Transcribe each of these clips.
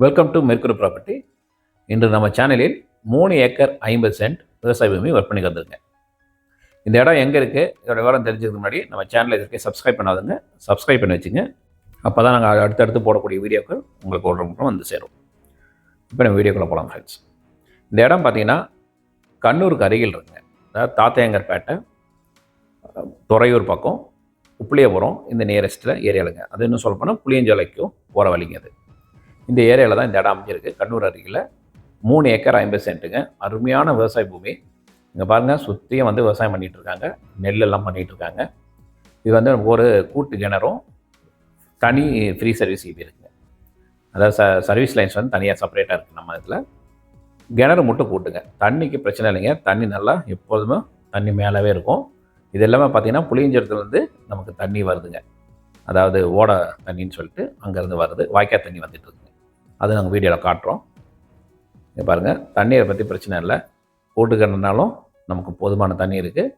Welcome to மெர்குரு property இன்று நம்ம சேனலில் மூணு ஏக்கர் ஐம்பது சென்ட் விவசாய பூமி விற்பனைக்கு வந்துருங்க இந்த இடம் எங்கே இருக்குது இதோட விவரம் தெரிஞ்சதுக்கு முன்னாடி நம்ம சேனலில் இருக்க சப்ஸ்கிரைப் பண்ணாதுங்க. சப்ஸ்கிரைப் பண்ணி வச்சுங்க. அப்போ தான் நாங்கள் அடுத்தடுத்து போடக்கூடிய வீடியோக்கள் உங்களுக்கு ஒரு மட்டும் வந்து சேரும். இப்போ நம்ம வீடியோக்குள்ளே போகலாம் ஃப்ரெண்ட்ஸ் இந்த இடம் பார்த்தீங்கன்னா கண்ணூருக்கு அருகில் இருக்குங்க. அதாவது தாத்தையங்கர்பேட்டை துறையூர் பக்கம் உப்புளியபுரம் இந்த நியரஸ்ட்டில் ஏரியாலுங்க அது இன்னும் சொல்ல போனால் புளியஞ்சோலைக்கும் போகிற வழிங்க அது. இந்த ஏரியாவில் தான் இந்த இடம் அமைஞ்சிருக்கு. கண்ணூர் அருகில் மூணு ஏக்கர் ஐம்பது சென்ட்டுங்க. அருமையான விவசாய பூமி. இங்கே பாருங்கள் சுற்றியும் வந்து விவசாயம் பண்ணிகிட்டு இருக்காங்க. நெல் பண்ணிகிட்டு இருக்காங்க. இது வந்து ஒரு கூட்டு கிணறும் தனி ஃப்ரீ சர்வீஸ் இது இருக்குங்க. அதாவது ச சர்வீஸ் லைன்ஸ் வந்து தனியாக செப்பரேட்டாக இருக்குது நம்ம இதில். கிணறு மட்டும் கூட்டுங்க. தண்ணிக்கு பிரச்சனை இல்லைங்க. தண்ணி நல்லா எப்போதுமே தண்ணி மேலவே இருக்கும். இது எல்லாமே பார்த்தீங்கன்னா புளியஞ்சரத்துலேருந்து நமக்கு தண்ணி வருதுங்க. அதாவது ஓட தண்ணின்னு சொல்லிட்டு அங்கேருந்து வருது. வாய்க்கால் தண்ணி வந்துட்டு இருக்கு. அது நாங்கள் வீடியோவில் காட்டுறோம். இங்கே பாருங்கள் தண்ணீரை பற்றி பிரச்சனை இல்லை. போட்டுக்கிறதுனாலும் நமக்கு போதுமான தண்ணி இருக்குது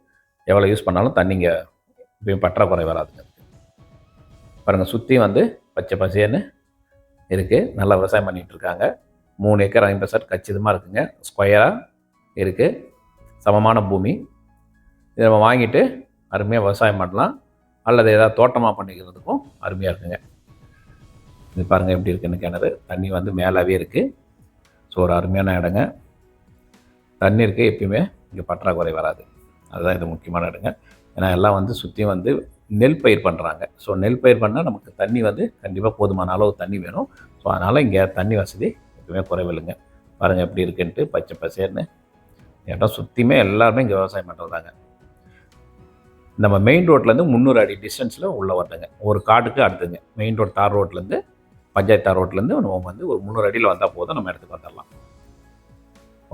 எவ்வளோ யூஸ் பண்ணாலும் தண்ணிங்க இப்பயும் பற்றாக்குறை வராதுங்க பாருங்கள் சுற்றி வந்து பச்சை பசேன்னு இருக்குது நல்லா விவசாயம் பண்ணிகிட்ருக்காங்க மூணு ஏக்கர் ஐம்பது செட் கச்சிதமாக இருக்குங்க. ஸ்கொயராக இருக்குது சமமான பூமி. இதை நம்ம வாங்கிட்டு அருமையாக விவசாயம் பண்ணலாம். அல்லது ஏதாவது தோட்டமாக பண்ணிக்கிறதுக்கும் அருமையாக இருக்குங்க. இது பாருங்கள் எப்படி இருக்குன்னு கிணறு. தண்ணி வந்து மேலாகவே இருக்குது ஸோ ஒரு அருமையான இடங்க. தண்ணீருக்கு எப்பயுமே இங்கே பற்றாக்குறை வராது. அதுதான் இது முக்கியமான இடங்க. ஏன்னா எல்லாம் வந்து சுற்றியும் வந்து நெல் பயிர் பண்ணுறாங்க ஸோ நெல் பயிர் பண்ணால் நமக்கு தண்ணி வந்து கண்டிப்பாக போதுமான அளவு தண்ணி வேணும். ஸோ அதனால் இங்கே தண்ணி வசதி எப்பவுமே குறைவில்லைங்க. பாருங்கள் எப்படி இருக்குன்ட்டு பச்சை பசேர்னு. இடம் சுற்றியுமே எல்லாருமே இங்கே விவசாயம் பண்ணுறதாங்க நம்ம மெயின் ரோட்லேருந்து முந்நூறு அடி டிஸ்டன்ஸில் உள்ளே வரதுங்க ஒரு காட்டுக்கு அடுத்துங்க. மெயின் ரோட் தார் ரோட்லேருந்து பஞ்சாயத்தார் ரோட்லேருந்து நம்ம வந்து ஒரு முந்நூறு அடியில் வந்தால் போதும் நம்ம இடத்துக்கு வந்துடலாம்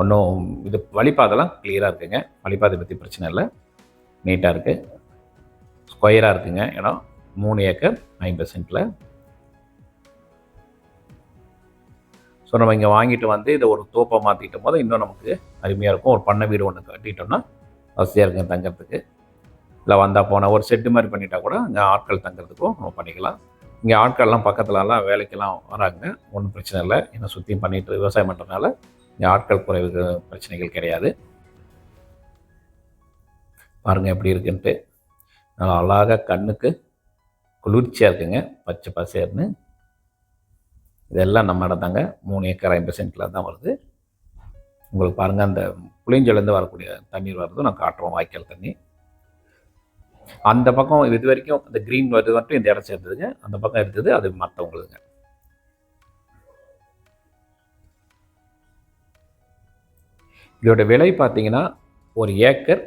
ஒன்றும் இது வழிபாதெல்லாம் கிளியராக இருக்குங்க. வழிபாதை பற்றி பிரச்சனை இல்லை. நீட்டாக இருக்குது ஸ்கொயராக இருக்குங்க. இடம் மூணு ஏக்கர் ஐம்பது சென்ட்டில் ஸோ நம்ம இங்கே வாங்கிட்டு வந்து இதை ஒரு தோப்பை மாற்றிட்டும் போது இன்னும் நமக்கு அருமையாக இருக்கும். ஒரு பண்ணை வீடு ஒன்று கட்டிட்டோம்னா வசதியாக இருக்குங்க தங்கிறதுக்கு. இல்லை வந்தால் போனால் ஒரு செட்டு மாதிரி பண்ணிட்டா கூட இங்கே ஆட்கள் தங்கிறதுக்கும் நம்ம பண்ணிக்கலாம். இங்கே ஆட்கள்லாம் பக்கத்துலலாம் வேலைக்கெல்லாம் வராங்க. ஒன்றும் பிரச்சனை இல்லை. ஏன்னா சுற்றியும் பண்ணிட்டு விவசாயம் பண்ணுறதுனால இங்கே ஆட்கள் குறைவு பிரச்சனைகள் கிடையாது. பாருங்கள் எப்படி இருக்குன்ட்டு. நல்லா அழகாக கண்ணுக்கு குளிர்ச்சியாக இருக்குங்க. பச்சை பசேர்னு. இதெல்லாம் நம்ம இடம் தாங்க. மூணு ஏக்கர் ஐம்பது சென்ட்டில் தான் வருது. உங்களுக்கு பாருங்கள் அந்த புளிஞ்சலேருந்து வரக்கூடிய தண்ணீர் வர்றதும் நான் காட்டுறோம் வாய்க்கால் தண்ணி. அந்த பக்கம் இது வரைக்கும் இந்த க்ரீன் இது மட்டும் இந்த இடம் சேர்ந்ததுங்க. அந்த பக்கம் இருந்தது அது மற்றவங்களுதுங்க இதோட விலை பார்த்தீங்கன்னா ஒரு ஏக்கர்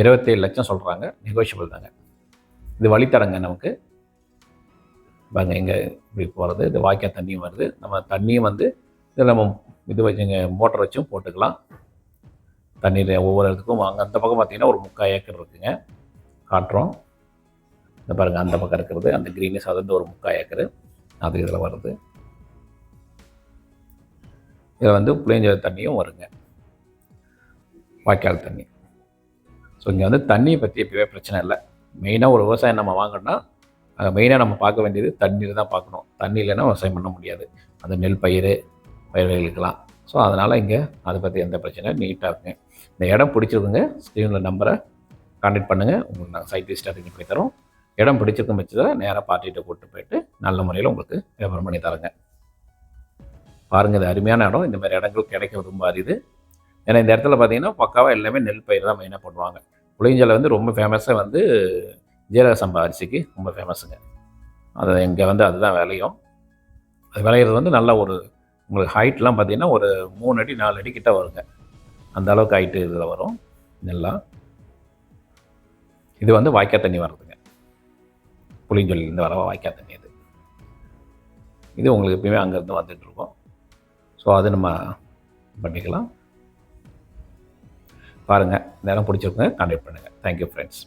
இருபத்தேழு லட்சம் சொல்கிறாங்க நெகோஷியபிள் தாங்க. இது வழித்தடங்க நமக்கு. பாருங்க இங்கே இப்படி போகிறது இது வாய்க்கால் தண்ணியும் வருது. நம்ம தண்ணியும் வந்து இதில் நம்ம இது வச்சுங்க மோட்டர் வச்சும் போட்டுக்கலாம். தண்ணீர் ஒவ்வொரு இடத்துக்கும் அங்கே அந்த பக்கம் பார்த்தீங்கன்னா ஒரு முக்கால் ஏக்கர் இருக்குங்க. காட்டுறோம். இந்த பாருங்கள் அந்த பக்கம் இருக்கிறது அந்த க்ரீனஸ் அது வந்து ஒரு முக்கால் ஏக்கர். அது இதில் வருது. இதில் வந்து புளியஞ்ச தண்ணியும் வருங்க. வாய்க்கால் தண்ணி. ஸோ இங்கே வந்து தண்ணியை பற்றி எப்பவே பிரச்சனை இல்லை. மெயினாக ஒரு விவசாயம் நம்ம வாங்கினா மெயினாக நம்ம பார்க்க வேண்டியது தண்ணீர் தான் பார்க்கணும். தண்ணி இல்லைன்னா விவசாயம் பண்ண முடியாது. அது நெல் பயிர் பயிர்களுக்கெல்லாம். ஸோ அதனால் இங்கே அதை பற்றி எந்த பிரச்சனையும் நீட்டாக இருக்குங்க. இந்த இடம் பிடிச்சிருக்குங்க. ஸ்க்ரீனில் நம்பரை கான்டாக்ட் பண்ணுங்கள் உங்களுக்கு நாங்கள் சைட் விசிட் அரேஞ்ச் பண்ணி தரோம். இடம் பிடிச்சிருக்கும் பட்சத்தில் நேராக பார்ட்டிகிட்ட கூப்பிட்டு போயிட்டு நல்ல முறையில் உங்களுக்கு வியாபாரம் பண்ணி தரங்க. பாருங்கள் இது அருமையான இடம். இந்த மாதிரி இடங்கள் கிடைக்க ரொம்ப அரிது. ஏன்னா இந்த இடத்துல பார்த்தீங்கன்னா பக்காவாக எல்லாமே நெல் பயிர் தான் மெயினாக பண்ணுவாங்க புளியஞ்சலை வந்து ரொம்ப ஃபேமஸாக வந்து ஜீரக சம்பா அரிசிக்கு ரொம்ப ஃபேமஸுங்க அது இங்கே வந்து அதுதான் விளையும். அது விளையிறது வந்து நல்ல ஒரு உங்களுக்கு ஹைட்லாம் பார்த்தீங்கன்னா ஒரு மூணு அடி நாலு அடி கிட்ட வருங்க. அந்த அளவுக்கு ஹைட்டு இதில் வரும். நெல்லாம் இது வந்து வாய்க்கால் தண்ணி வர்றதுங்க. புளிஞ்சொல்லிலேருந்து வர வாய்க்கால் தண்ணி இது. இது உங்களுக்கு எப்பயுமே அங்கேருந்து வந்துட்டு இருக்கோம். ஸோ அது நம்ம பண்ணிக்கலாம். பாருங்கள் நேரம் பிடிச்சிருக்குங்க கான்டாக்ட் பண்ணுங்கள் தேங்க்யூ ஃப்ரெண்ட்ஸ்